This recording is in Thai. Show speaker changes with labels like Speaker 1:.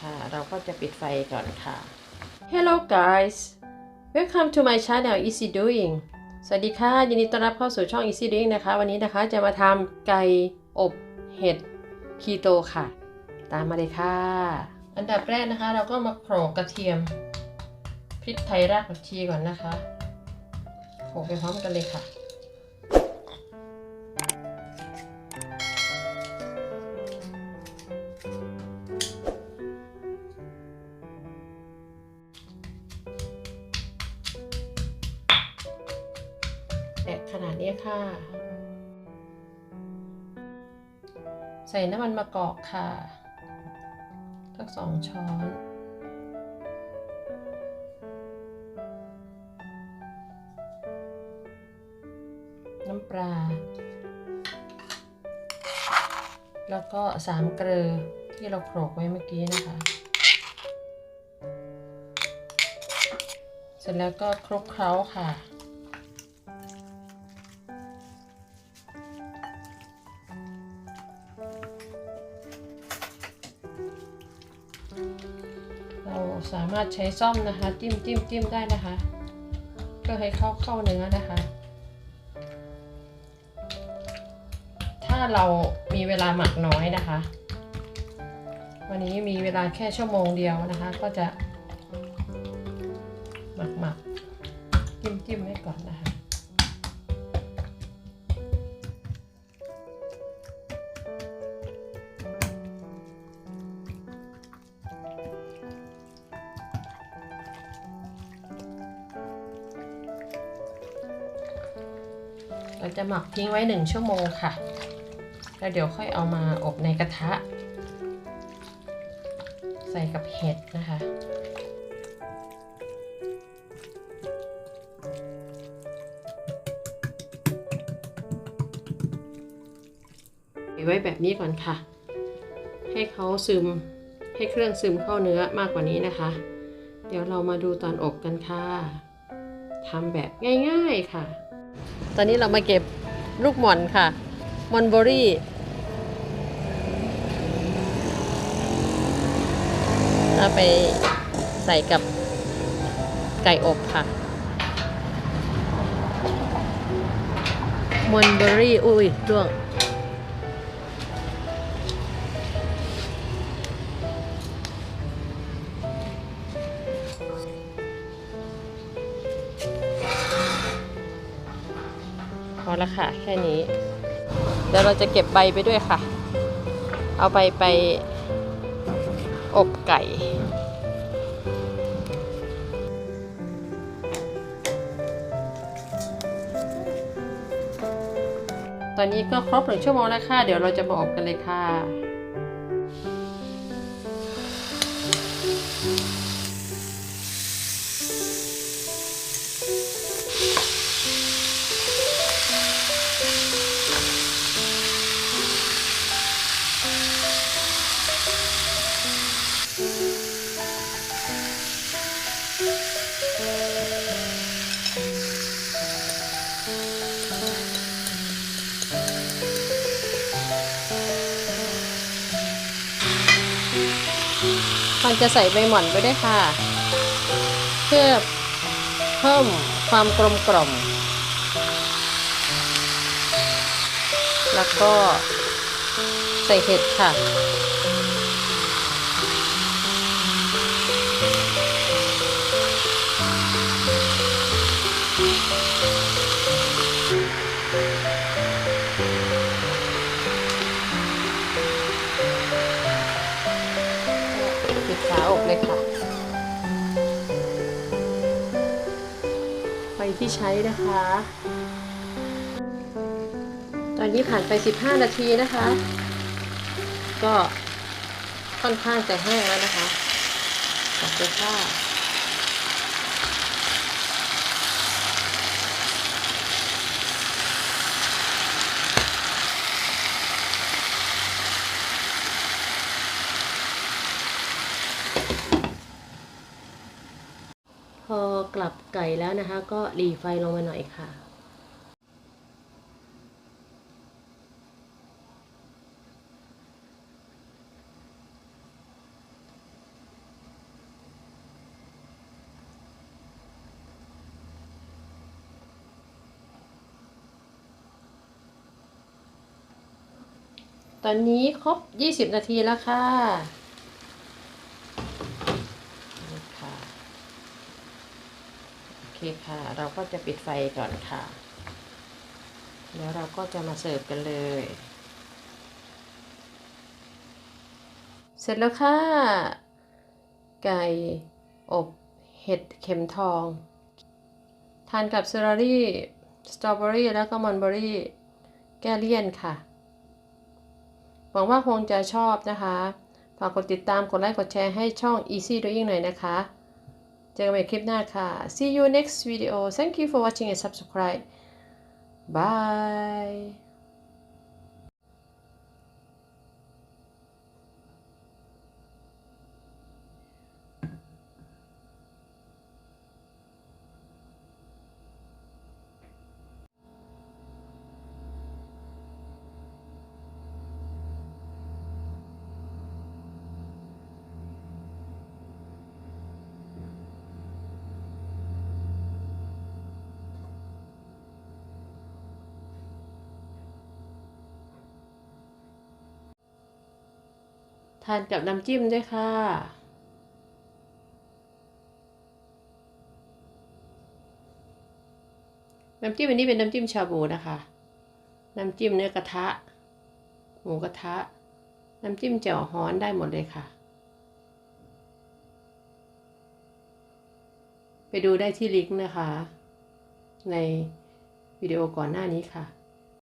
Speaker 1: ค่ะ เราก็จะปิดไฟก่อนค่ะ Hello guys welcome to my channel Easy Doing สวัสดีค่ะ ยินดีต้อนรับเข้าสู่ช่อง Easy Doing นะคะ วันนี้นะคะจะมาทำไก่อบเห็ดคีโตค่ะ ตามมาเลยค่ะ อันดับแรกนะคะ เราก็มาโขลกกระเทียม พริกไทยรากผักชีก่อนนะคะโขลกไปพร้อมกันเลยค่ะ แตกขนาดนี้ค่ะ ใส่น้ำมันมะกอกค่ะสักสองช้อน น้ำปลา แล้วก็สามเกลือที่เราโขลกไว้เมื่อกี้นะคะ เสร็จแล้วก็คลุกเคล้าค่ะ เราสามารถใช้ซ่อมนะคะ จิ้มจิ้มจิ้มได้นะคะ เพื่อให้เข้าเข้าเนื้อนะคะ ถ้าเรามีเวลาหมักน้อยนะคะ วันนี้มีเวลาแค่ชั่วโมงเดียวนะคะ ก็จะหมักหมักจิ้มจิ้มไว้ก่อนนะคะ เราจะหมักทิ้งไว้หนึ่งชั่วโมงค่ะ แล้วเดี๋ยวค่อยเอามาอบในกระทะ ใส่กับเห็ดนะคะไว้แบบนี้ก่อนค่ะ ให้เขาซึม ให้เครื่องซึมเข้าเนื้อมากกว่านี้นะคะ เดี๋ยวเรามาดูตอนอบกันค่ะทำแบบง่ายๆค่ะ ตอนนี้เรามาเก็บลูกหม่อนค่ะมอนเบอรี่เอาไปใส่กับไก่อบค่ะมอนเบอรี่ อุ้ยร่วง แล้วค่ะ แค่นี้ เดี๋ยวเราจะเก็บใบไปด้วยค่ะ เอาใบไปอบไก่ตอนนี้ก็ครบหนึ่งชั่วโมงแล้วค่ะ เดี๋ยวเราจะมาอบกันเลยค่ะ มันจะใส่ใบหม่อนไปด้วยค่ะ เพื่อเพิ่มความกลมกล่อม แล้วก็ใส่เห็ดค่ะ ที่ใช้นะคะ ตอนนี้ผ่านไป 15 นาทีนะคะ ก็ค่อนข้างจะแห้งแล้วนะคะตัดเลยค่ะ พอกลับไก่แล้วนะคะ ก็รีไฟลงมาหน่อยค่ะ ตอนนี้ครบ 20 นาทีแล้วค่ะ ค่ะ เราก็จะปิดไฟก่อนค่ะ แล้วเราก็จะมาเสิร์ฟกันเลย เสร็จแล้วค่ะ ไก่อบเห็ดเข็มทอง ทานกับเซอร์รี่สตรอเบอรี่แล้วก็มอนเบอรี่ แก้เลี่ยนค่ะ หวังว่าคงจะชอบนะคะ ฝากกดติดตาม กดไลค์ กดแชร์ให้ช่อง Easy Doing หน่อยนะคะ เจอกันใหม่คลิปหน้าค่ะ See you next video Thank you for watching and subscribe Bye ทานกับน้ำจิ้มด้วยค่ะ น้ำจิ้มอันนี้เป็นน้ำจิ้มชาบูนะคะ น้ำจิ้มเนื้อกระทะ หมูกระทะ น้ำจิ้มแจ่วฮ้อนได้หมดเลยค่ะ ไปดูได้ที่ลิงก์นะคะ ในวิดีโอก่อนหน้านี้ค่ะ